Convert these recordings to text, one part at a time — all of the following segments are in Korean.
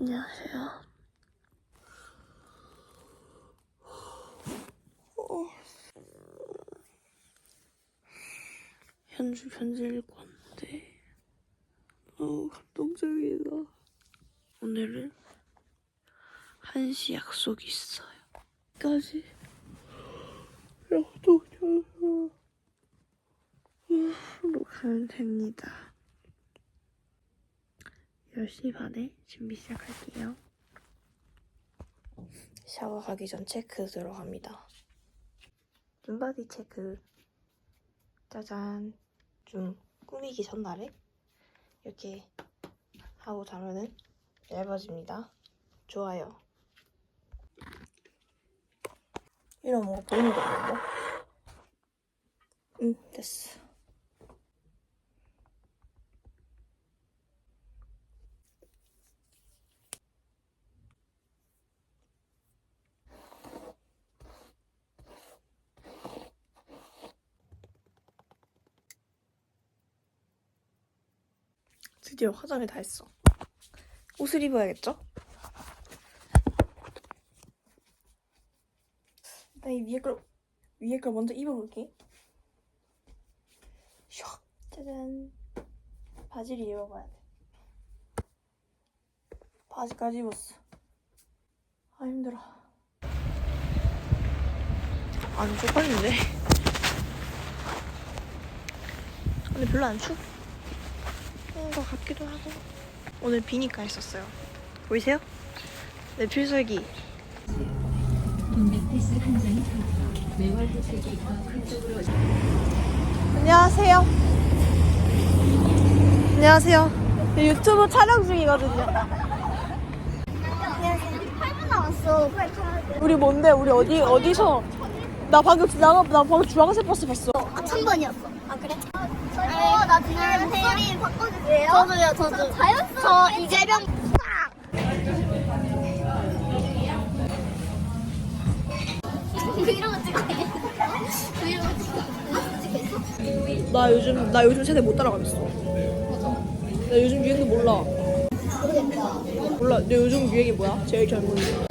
안녕하세요. 어. 현주 편지 읽고 왔는데 너무 감동적이다. 오늘은 1시 약속이 있어요. 까지 약속해서 로 가면 됩니다. 10시 반에 준비 시작할게요. 샤워하기 전 체크 들어갑니다. 눈바디 체크. 짜잔. 좀 꾸미기 전날에 이렇게 하고 자면은 얇아집니다. 좋아요. 이런 거 보이는 거 없는 응, 됐어. 드디어 화장을 다 했어. 옷을 입어야겠죠? 일단 이 위에 걸 위에 걸 먼저 입어볼게. 샥 짜잔. 바지를 입어봐야 돼. 바지까지 입었어. 아 힘들어. 안 쪽팔린데. 근데 별로 안 추워. 추운 것 같기도 하고. 오늘 비니까 했었어요. 보이세요? 내 필살기. 안녕하세요. 안녕하세요. 네, 유튜브 촬영 중이거든요. 안녕하세요. 8분 남았어. 빨리 가야 돼. 우리 뭔데? 우리 어디 어디서? 나 방금 나가 나 방금 주황색 버스 봤어. 아, 1000번이었어. 아, 그래? 저요, 나중에 목소리 바꿔주세요. 저도요, 저도. 자연스럽게. 저 이재명. 이런 거 찍어. 나 요즘 나 요즘 세대 못 따라가겠어. 나 요즘 유행도 몰라. 몰라. 내 요즘 유행이 뭐야? 제일 잘 모르는.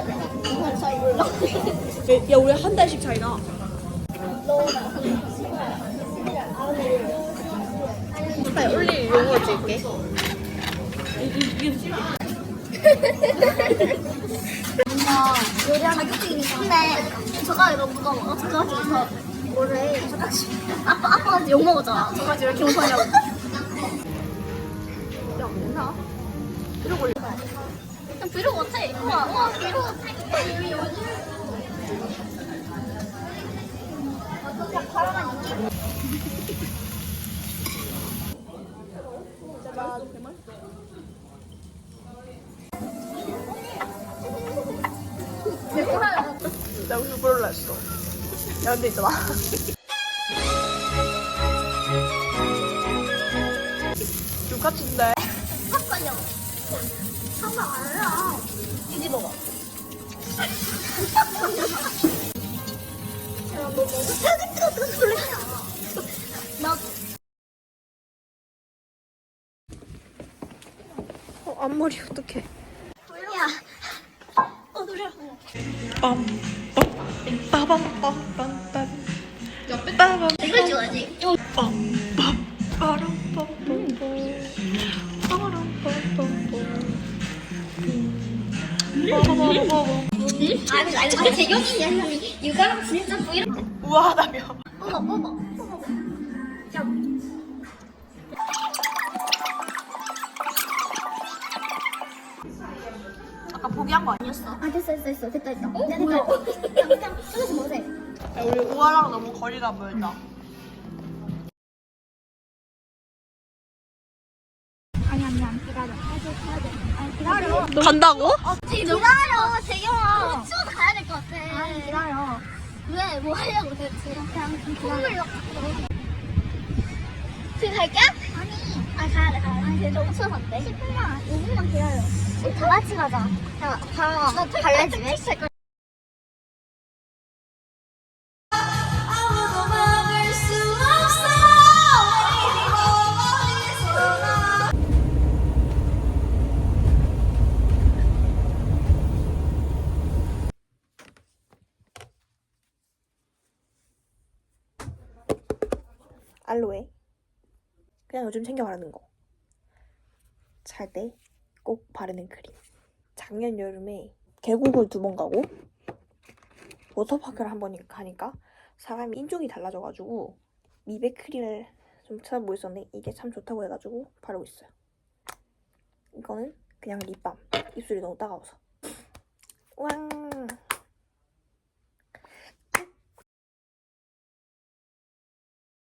잘 몰라. 야, 야 우리 한 달씩 차이나. 빨리 올릴 용어 줄게. 뭔가 요리하는 자격증이니까. 근데 저가 이거 먹어? 저가 중에서 뭐래? 아빠 아빠한테 욕 먹었잖아. 저까지 왜 이렇게 못하냐고. 야 뭐나? 이러고 올려. 그냥 브이로그 못해. 우와 우와 브이로그 못해. 나 볼라 했어. 야 근데 있잖아. 육 같은데. 잠깐요. 잠깐 알아. 이제 먹어. 뜨거, 뜨거, 놀래. 나어 앞머리 어떡해. 야. 어, 노래. 빰. 빰. 빠밤 빰빰 빰. 빠밤 이걸 좋아하지? 빰빰 빠람 빰빰 빠람 빰빰 빠바바바바. 아니, 아니, 아니, 재경이 아니, 육아랑 진짜 브이로그. 우아하다며. 뽑아, 뽑아, 뽑아. 야. 아까 포기한 거 아니었어? 아, 됐어, 됐어, 됐어. 됐다, 됐다. 어, 됐다. 그냥, 먹으세요. 야, 우리 우아랑 너무 거리가 멀다. 아니, 아니, 안 기다려. 기다려. 간다고? 기다려, 재경아. 치워서 가야 될 것 같아. 뭐 하려고 도대체? 그냥 기다려. 지금 갈게? 아니. 아, 가야 돼, 가야 돼. 아니, 치워서 안 돼? 10분만, 5분만 기다려. 다 같이 가자. 야, 가. 갈래, 집에? 알로에. 그냥 요즘 챙겨 바르는 거. 잘 때 꼭 바르는 크림. 작년 여름에 계곡을 두 번 가고 워터파크를 한 번 가니까 사람이 인종이 달라져가지고 미백 크림을 좀 찾아보고 있었는데 이게 참 좋다고 해가지고 바르고 있어요. 이거는 그냥 립밤. 입술이 너무 따가워서. 왕.